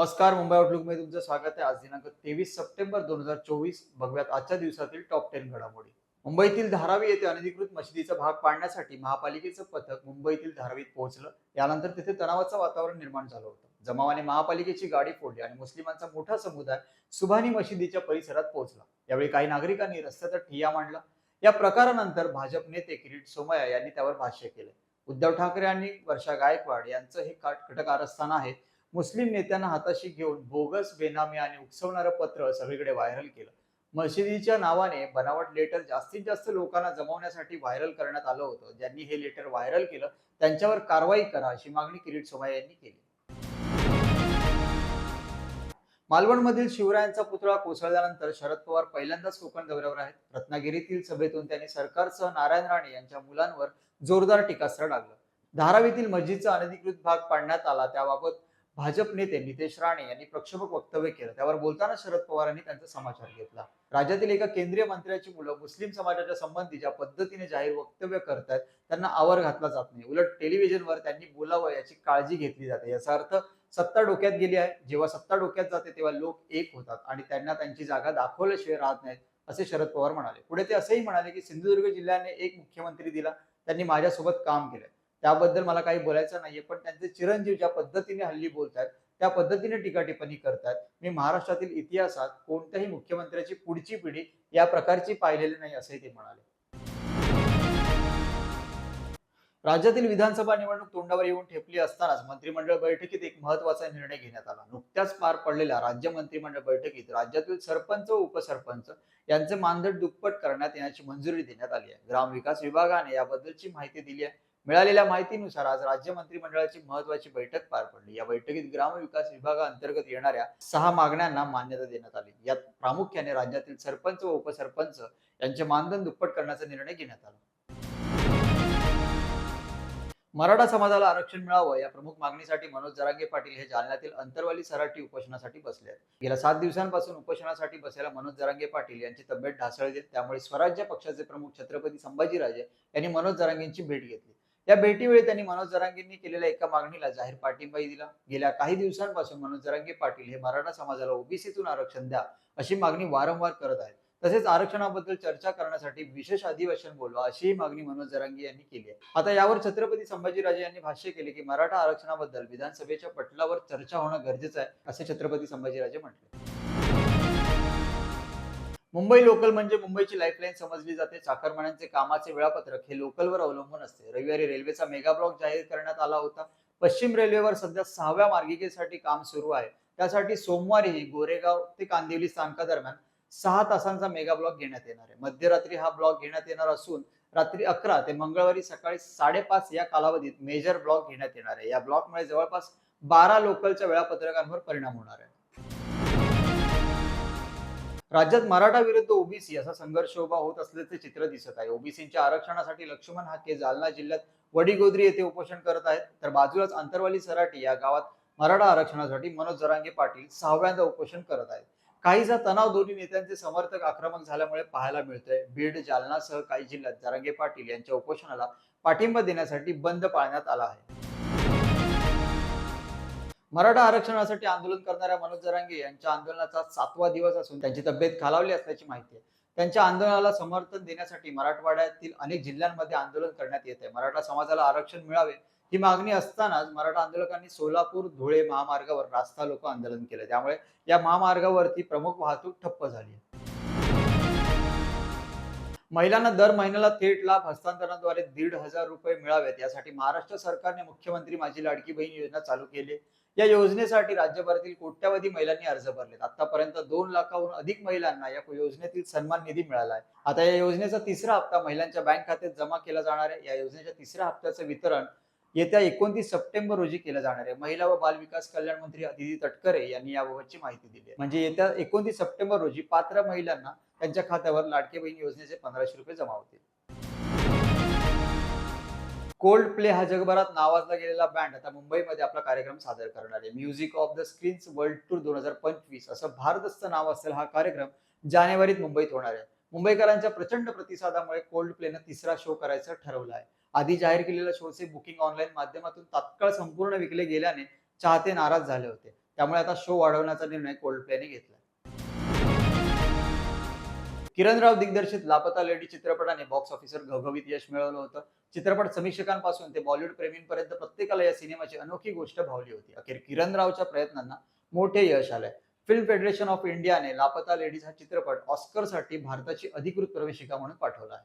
नमस्कार मुंबई आउटलुकमध्ये तुमचं स्वागत आहे. आज दिनांक तेवीस सप्टेंबर दोन हजार चोवीस. बघूयात आजच्या दिवसातील टॉप टेन घडामोडी. मुंबईतील धारावी येथे अनधिकृत मशिदीचा भाग पाडण्यासाठी महापालिकेचं पथक मुंबईतील धारावीत पोहोचलं. यानंतर तिथे तणावाचं वातावरण निर्माण झालं होतं. जमावाने महापालिकेची गाडी फोडली आणि मुस्लिमांचा मोठा समुदाय सुभानी मशिदीच्या परिसरात पोहोचला. यावेळी काही नागरिकांनी रस्त्याचा ठिया मांडला. या प्रकारानंतर भाजप नेते किरीट सोमया यांनी त्यावर भाष्य केले. उद्धव ठाकरे आणि वर्षा गायकवाड यांचं हे काट- कटकारस्थान आहे. मुस्लिम नेत्यांना हाताशी घेऊन बोगस बेनामी आणि उकसवणारं पत्र सगळीकडे व्हायरल केलं. मशिदीच्या नावाने बनावट लेटर जास्तीत जास्त लोकांना जमवण्यासाठी व्हायरल करण्यात आलं होतं. ज्यांनी हे लेटर व्हायरल केलं त्यांच्यावर कारवाई करा अशी मागणी किरीट सोमाय यांनी केली. मालवणमधील शिवरायांचा पुतळा कोसळल्यानंतर शरद पवार पहिल्यांदाच कोकण दौऱ्यावर आहेत. रत्नागिरीतील सभेतून त्यांनी सरकारसह नारायण राणे यांच्या मुलांवर जोरदार टीकास्त्र डागलं धारावीतील मस्जिदचा अनधिकृत भाग पाडण्यात आला. त्याबाबत भाजप नेते नितेश राणे यांनी प्रक्षोभक वक्तव्य केलं. त्यावर बोलताना शरद पवार यांनी त्यांचा समाचार घेतला. राज्यातील एका केंद्रीय मंत्र्याची मुलं मुस्लिम समाजाच्या संबंधी ज्या पद्धतीने जाहीर वक्तव्य करतात त्यांना आवर घातला जात नाही. उलट टेलिव्हिजनवर त्यांनी बोलावं याची काळजी घेतली जाते. याचा अर्थ सत्ता डोक्यात गेली आहे. जेव्हा सत्ता डोक्यात जाते तेव्हा लोक एक होतात आणि त्यांना त्यांची जागा दाखवल्याशिवाय राहत नाहीत असे शरद पवार म्हणाले. पुढे ते असंही म्हणाले की सिंधुदुर्ग जिल्ह्याने एक मुख्यमंत्री दिला. त्यांनी माझ्यासोबत काम केलंय. त्याबद्दल मला काही बोलायचं नाहीये पण त्यांचे चिरंजीव ज्या पद्धतीने हल्ली बोलतात त्या पद्धतीने टीका टिप्पणी करतात मी महाराष्ट्रातील इतिहासात कोणत्याही मुख्यमंत्र्याची पुढची पिढी या प्रकारची पाहिलेली नाही असंही ते म्हणाले. राज्यातील विधानसभा निवडणूक तोंडावर येऊन ठेपली असतानाच मंत्रिमंडळ बैठकीत एक महत्त्वाचा निर्णय घेण्यात आला. नुकत्याच पार पडलेल्या राज्य मंत्रिमंडळ बैठकीत राज्यातील सरपंच व उपसरपंच यांचे मानधन दुप्पट करण्यात येण्याची मंजुरी देण्यात आली आहे. ग्रामविकास विभागाने याबद्दलची माहिती दिली आहे. मिळालेल्या माहितीनुसार आज राज्य मंत्रिमंडळाची महत्वाची बैठक पार पडली. या बैठकीत ग्रामविकास विभागाअंतर्गत येणाऱ्या सहा मागण्यांना मान्यता देण्यात आली. यात प्रामुख्याने राज्यातील सरपंच व उपसरपंच यांचे मानधन दुप्पट करण्याचा निर्णय घेण्यात आला. मराठा समाजाला आरक्षण मिळावं या प्रमुख मागणीसाठी मनोज जरांगे पाटील हे जालन्यातील अंतरवाली सराठी उपोषणासाठी बसले आहेत गेल्या सात दिवसांपासून उपोषणासाठी बसलेल्या मनोज जरांगे पाटील यांची तब्येत ढासळली त्यामुळे स्वराज्य पक्षाचे प्रमुख छत्रपती संभाजीराजे यांनी मनोज जरांगेंची भेट घेतली. या भेटीवेळी त्यांनी मनोज जरांगेंनी केलेल्या एका मागणीला जाहीर पाठिंबाही दिला. गेल्या काही दिवसांपासून मनोज जरांगे पाटील हे मराठा समाजाला ओबीसीतून आरक्षण द्या अशी मागणी वारंवार करत आहेत. तसेच आरक्षणाबद्दल चर्चा करण्यासाठी विशेष अधिवेशन बोलवा अशीही मागणी मनोज जरांगी यांनी केली आहे. आता यावर छत्रपती संभाजीराजे यांनी भाष्य केले की मराठा आरक्षणाबद्दल विधानसभेच्या पटलावर चर्चा होणं गरजेचं आहे असे छत्रपती संभाजीराजे म्हटले. मुंबई लोकल म्हणजे मुंबईची लाईफलाईन समजली जाते. चाकरमान्यांचे कामाचे वेळापत्रक हे लोकलवर अवलंबून असते. रविवारी रेल्वेचा मेगा ब्लॉक जाहीर करण्यात आला होता. पश्चिम रेल्वेवर सध्या सहाव्या मार्गिकेसाठी काम सुरू आहे. त्यासाठी सोमवारीही गोरेगाव ते कांदिवली स्थानकादरम्यान सहा तासांचा मेगा ब्लॉक घेण्यात येणार आहे. मध्यरात्री हा ब्लॉक घेण्यात येणार असून रात्री अकरा ते मंगळवारी सकाळी साडेपाच या कालावधीत मेजर ब्लॉक घेण्यात येणार आहे. या ब्लॉकमुळे जवळपास बारा लोकलच्या वेळापत्रकांवर परिणाम होणार आहे. राज्यात मराठा विरुद्ध ओबीसी असा संघर्ष उभा होत असल्याचे चित्र दिसत आहे. ओबीसीच्या आरक्षणासाठी लक्ष्मण हाके जालना जिल्ह्यात वडीगोद्री येथे उपोषण करत आहेत. तर बाजूलाच अंतरवाली सराटी या गावात मराठा आरक्षणासाठी मनोज जरांगे पाटील सहाव्यांदा उपोषण करत आहेत. काहीसा तणाव दोन्ही नेत्यांचे समर्थक आक्रमक झाल्यामुळे पाहायला मिळतोय. बीड जालनासह काही जिल्ह्यात जरांगे पाटील यांच्या उपोषणाला पाठिंबा देण्यासाठी बंद पाळण्यात आला आहे. मराठा आरक्षणासाठी आंदोलन करणाऱ्या मनोज जरांगे यांच्या आंदोलनाचा सातवा दिवस असून त्यांची तब्येत खालावली असल्याची माहिती आहे. त्यांच्या आंदोलनाला समर्थन देण्यासाठी मराठवाड्यातील अनेक जिल्ह्यांमध्ये आंदोलन करण्यात येत आहे. मराठा समाजाला आरक्षण मिळावे ही मागणी असतानाच मराठा आंदोलकांनी सोलापूर धुळे महामार्गावर रास्ता लोक आंदोलन केलं. त्यामुळे या महामार्गावरती प्रमुख वाहतूक ठप्प झाली आहे. महिलांना दर महिन्याला थेट लाभ हस्तांतरणाद्वारे दीड हजार रुपये मिळावेत. यासाठी महाराष्ट्र सरकारने मुख्यमंत्री माझी लाडकी बहीण योजना चालू केली. या योजनेसाठी राज्यभरातील कोट्यावधी महिलांनी अर्ज भरलेत. आतापर्यंत दोन लाखाहून अधिक महिलांना या योजनेतील सन्मान निधी मिळाला आहे. आता या योजनेचा तिसरा हप्ता महिलांच्या बँक खात्यात जमा केला जाणार आहे. या योजनेच्या तिसऱ्या हप्त्याचं वितरण येत्या एकोणतीस सप्टेंबर रोजी केलं जाणार आहे. महिला व बाल विकास कल्याण मंत्री अदिती तटकरे यांनी याबाबतची माहिती दिली म्हणजे येत्या एकोणतीस सप्टेंबर रोजी पात्र महिलांना त्यांच्या खात्यावर लाडके बहीण योजनेचे पंधराशे रुपये जमा होतील. कोल्ड प्ले हा जगभरात नावाजला गेलेला बँड आता मुंबईमध्ये आपला कार्यक्रम सादर करणार आहे. Music of the screens world tour दोन हजार पंचवीस असं भारदस्त नाव असेल हा कार्यक्रम जानेवारीत मुंबईत होणार आहे. मुंबईकरांच्या प्रचंड प्रतिसादामुळे कोल्ड प्लेनं तिसरा शो करायचं ठरवलं आहे. आधी जाहीर केलेल्या शोचे बुकिंग ऑनलाईन माध्यमातून तात्काळ संपूर्ण विकले गेल्याने चाहते नाराज झाले होते. त्यामुळे आता शो वाढवण्याचा निर्णय कोल्ड प्लेने घेतला किरणराव दिग्दर्शित लापता लेडी चित्रपटाने बॉक्स ऑफिसवर घवघवीत यश मिळवलं होतं. चित्रपट समीक्षकांपासून ते बॉलिवूड प्रेमींपर्यंत प्रत्येकाला या सिनेमाची अनोखी गोष्ट भावली होती. अखेर किरणरावच्या प्रयत्नांना मोठे यश आलंय. फिल्म फेडरेशन ऑफ इंडियाने लापता लेडीज हा चित्रपट ऑस्करसाठी भारताची अधिकृत प्रवेशिका म्हणून पाठवला आहे.